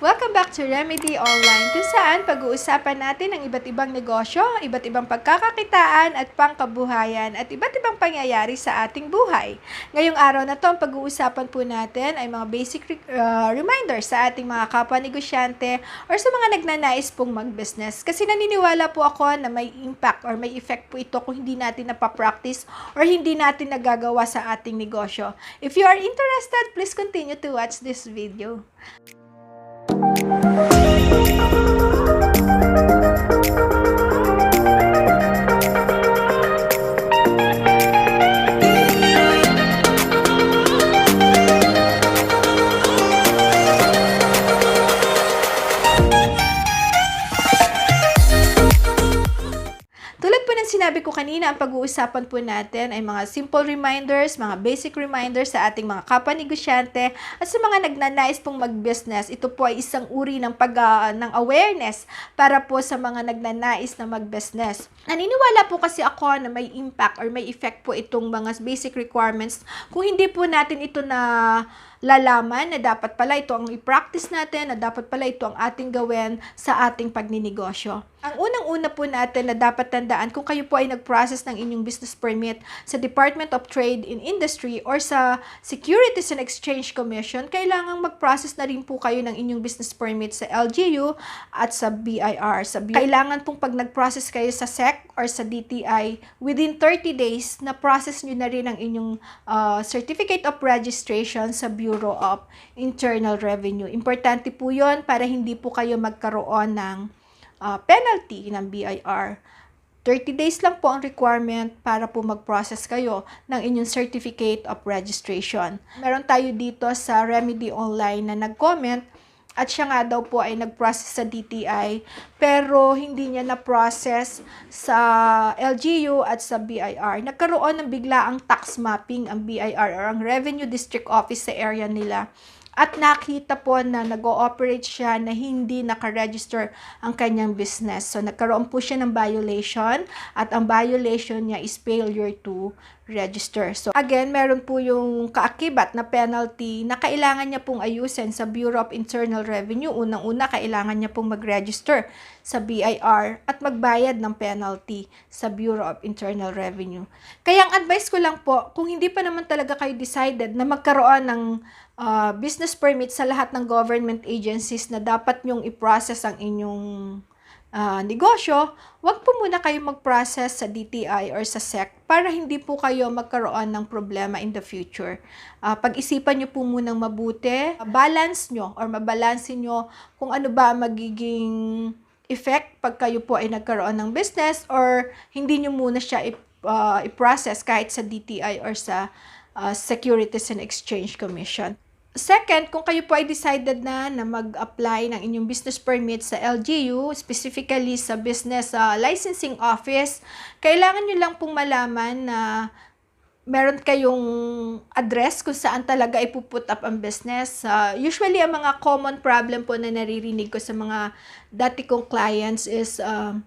Welcome back to Remedy Online kung saan pag-uusapan natin ang iba't ibang negosyo, iba't ibang pagkakakitaan at pangkabuhayan at iba't ibang pangyayari sa ating buhay. Ngayong araw na to, ang pag-uusapan po natin ay mga basic uh, reminders sa ating mga kapwa negosyante or sa mga nagnanais pong mag-business. Kasi naniniwala po ako na may impact or may effect po ito kung hindi natin napapractice or hindi natin nagagawa sa ating negosyo. If you are interested, please continue to watch this video. Sinabi ko kanina, ang pag-uusapan po natin ay mga simple reminders, mga basic reminders sa ating mga kapwa negosyante at sa mga nagnanais pong mag-business. Ito po ay isang uri ng pag ah, ng awareness para po sa mga nagnanais na mag-business. Naniniwala po kasi ako na may impact or may effect po itong mga basic requirements kung hindi po natin ito na lalaman na dapat pala ito ang i-practice natin, na dapat pala ito ang ating gawin sa ating pagninegosyo. Ang unang-una po natin na dapat tandaan kung kayo po ay nag-process ng inyong business permit sa Department of Trade in Industry or sa Securities and Exchange Commission, kailangan mag-process na rin po kayo ng inyong business permit sa LGU at sa BIR. Sa BIR. Kailangan pong pag nag-process kayo sa SEC or sa DTI, within 30 days, na-process nyo na rin ang inyong uh, Certificate of Registration sa Bureau of Internal Revenue. Importante po yon para hindi po kayo magkaroon ng uh, penalty ng BIR. 30 days lang po ang requirement para po mag-process kayo ng inyong Certificate of Registration. Meron tayo dito sa Remedy Online na nag-comment at siya nga daw po ay nag-process sa DTI pero hindi niya na-process sa LGU at sa BIR. Nagkaroon ng biglaang tax mapping ang BIR or ang Revenue District Office sa area nila at nakita po na nag-ooperate siya na hindi nakaregister ang kanyang business. So, nagkaroon po siya ng violation at ang violation niya is failure to register. So, again, meron po yung kaakibat na penalty na kailangan niya pong ayusin sa Bureau of Internal Revenue. Unang-una, kailangan niya pong mag-register sa BIR at magbayad ng penalty sa Bureau of Internal Revenue. Kaya ang advice ko lang po, kung hindi pa naman talaga kayo decided na magkaroon ng uh, business permit sa lahat ng government agencies na dapat nyong i-process ang inyong uh, negosyo, wag po muna kayo mag-process sa DTI or sa SEC para hindi po kayo magkaroon ng problema in the future. Uh, pag-isipan nyo po munang mabuti, balance nyo or mabalansin nyo kung ano ba magiging effect pag kayo po ay nagkaroon ng business or hindi nyo muna siya i- uh, i-process kahit sa DTI or sa uh, Securities and Exchange Commission. Second, kung kayo po ay decided na na mag-apply ng inyong business permit sa LGU, specifically sa Business uh, Licensing Office, kailangan nyo lang pong malaman na meron kayong address kung saan talaga ipuput up ang business. Uh, usually, ang mga common problem po na naririnig ko sa mga dati kong clients is uh,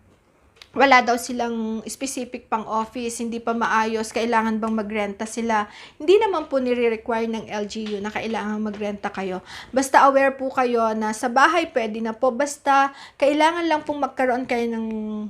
wala daw silang specific pang office, hindi pa maayos, kailangan bang magrenta sila. Hindi naman po nire-require ng LGU na kailangan magrenta kayo. Basta aware po kayo na sa bahay pwede na po, basta kailangan lang pong magkaroon kayo ng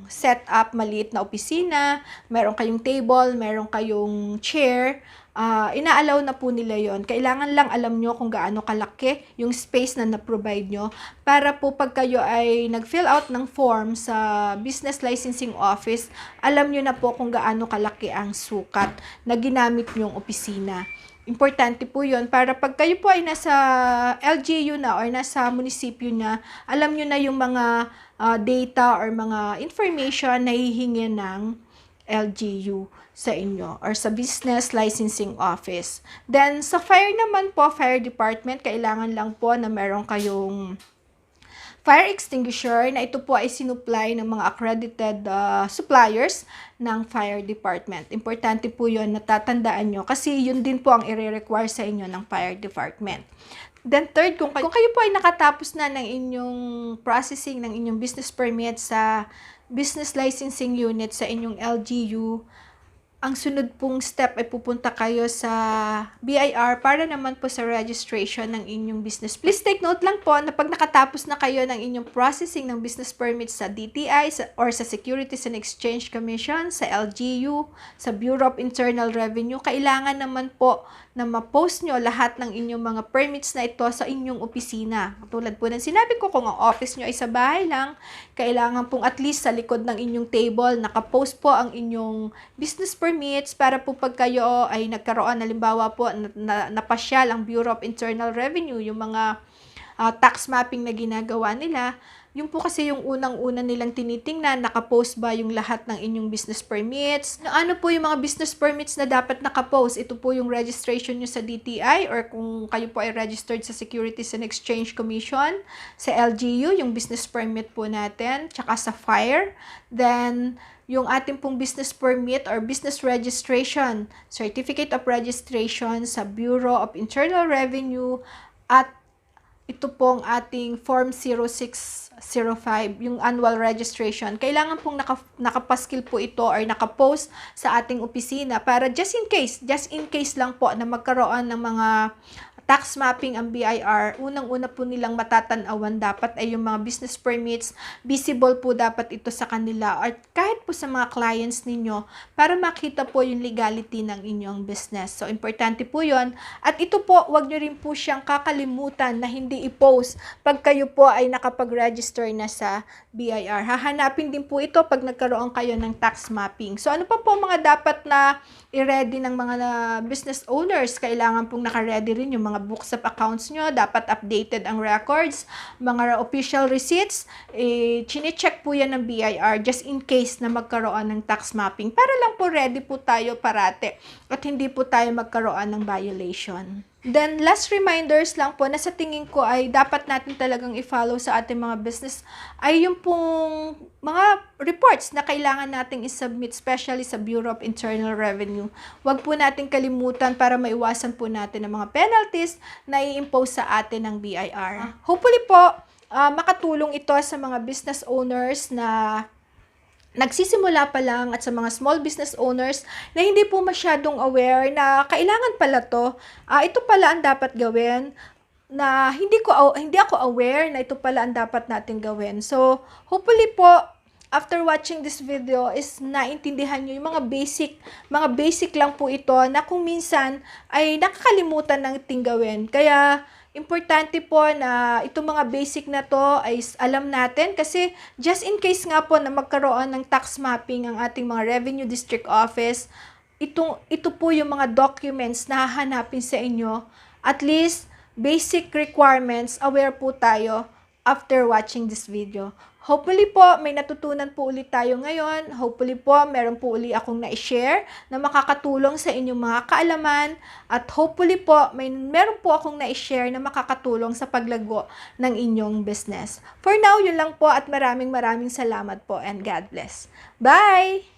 setup, maliit na opisina, meron kayong table, meron kayong chair, uh, inaalaw na po nila yon Kailangan lang alam nyo kung gaano kalaki yung space na na-provide nyo para po pag kayo ay nag-fill out ng form sa business licensing office, alam nyo na po kung gaano kalaki ang sukat na ginamit nyong opisina. Importante po yon para pag kayo po ay nasa LGU na or nasa munisipyo na, alam nyo na yung mga uh, data or mga information na hihingi ng LGU sa inyo or sa business licensing office. Then, sa fire naman po, fire department, kailangan lang po na meron kayong fire extinguisher na ito po ay sinupply ng mga accredited uh, suppliers ng fire department. Importante po yun, natatandaan nyo kasi yun din po ang i-require sa inyo ng fire department. Then third, kung, kung kayo po ay nakatapos na ng inyong processing ng inyong business permit sa business licensing unit sa inyong LGU, ang sunod pong step ay pupunta kayo sa BIR para naman po sa registration ng inyong business. Please take note lang po na pag nakatapos na kayo ng inyong processing ng business permit sa DTI sa, or sa Securities and Exchange Commission, sa LGU, sa Bureau of Internal Revenue, kailangan naman po na ma-post nyo lahat ng inyong mga permits na ito sa inyong opisina. Tulad po ng sinabi ko, kung ang office nyo ay sa bahay lang, kailangan pong at least sa likod ng inyong table, nakapost po ang inyong business permits para po pag kayo ay nagkaroon, halimbawa po, na, na, napasyal ang Bureau of Internal Revenue, yung mga ah, tax mapping na ginagawa nila, yung po kasi yung unang-una nilang tinitingnan, nakapost ba yung lahat ng inyong business permits? Ano po yung mga business permits na dapat nakapost? Ito po yung registration nyo sa DTI or kung kayo po ay registered sa Securities and Exchange Commission, sa LGU, yung business permit po natin, tsaka sa FIRE. Then, yung ating pong business permit or business registration, certificate of registration sa Bureau of Internal Revenue at ito pong ating Form 0605, yung annual registration. Kailangan pong naka, nakapaskil po ito or nakapost sa ating opisina para just in case, just in case lang po na magkaroon ng mga tax mapping ang BIR, unang-una po nilang matatanawan dapat ay yung mga business permits, visible po dapat ito sa kanila or kahit po sa mga clients ninyo para makita po yung legality ng inyong business. So, importante po yon At ito po, wag nyo rin po siyang kakalimutan na hindi i-post pag kayo po ay nakapag-register na sa BIR. Hahanapin din po ito pag nagkaroon kayo ng tax mapping. So, ano pa po mga dapat na i-ready ng mga business owners? Kailangan pong naka-ready rin yung mga books of accounts nyo. Dapat updated ang records. Mga official receipts, eh, chine-check po yan ng BIR just in case na magkaroon ng tax mapping. Para lang po ready po tayo parate at hindi po tayo magkaroon ng violation. Then, last reminders lang po na sa tingin ko ay dapat natin talagang i-follow sa ating mga business ay yung pong mga reports na kailangan nating i-submit, especially sa Bureau of Internal Revenue. Huwag po natin kalimutan para maiwasan po natin ang mga penalties na i-impose sa atin ng BIR. Hopefully po, ah, makatulong ito sa mga business owners na nagsisimula pa lang at sa mga small business owners na hindi po masyadong aware na kailangan pala to, ah, ito pala ang dapat gawin na hindi ko hindi ako aware na ito pala ang dapat natin gawin. So, hopefully po after watching this video is naintindihan nyo yung mga basic, mga basic lang po ito na kung minsan ay nakakalimutan ng ting. Kaya, importante po na itong mga basic na to ay alam natin kasi just in case nga po na magkaroon ng tax mapping ang ating mga revenue district office, itong, ito po yung mga documents na hahanapin sa inyo. At least, basic requirements, aware po tayo after watching this video. Hopefully po, may natutunan po ulit tayo ngayon. Hopefully po, meron po uli akong na-share na makakatulong sa inyong mga kaalaman. At hopefully po, may meron po akong na-share na makakatulong sa paglago ng inyong business. For now, yun lang po at maraming maraming salamat po and God bless. Bye!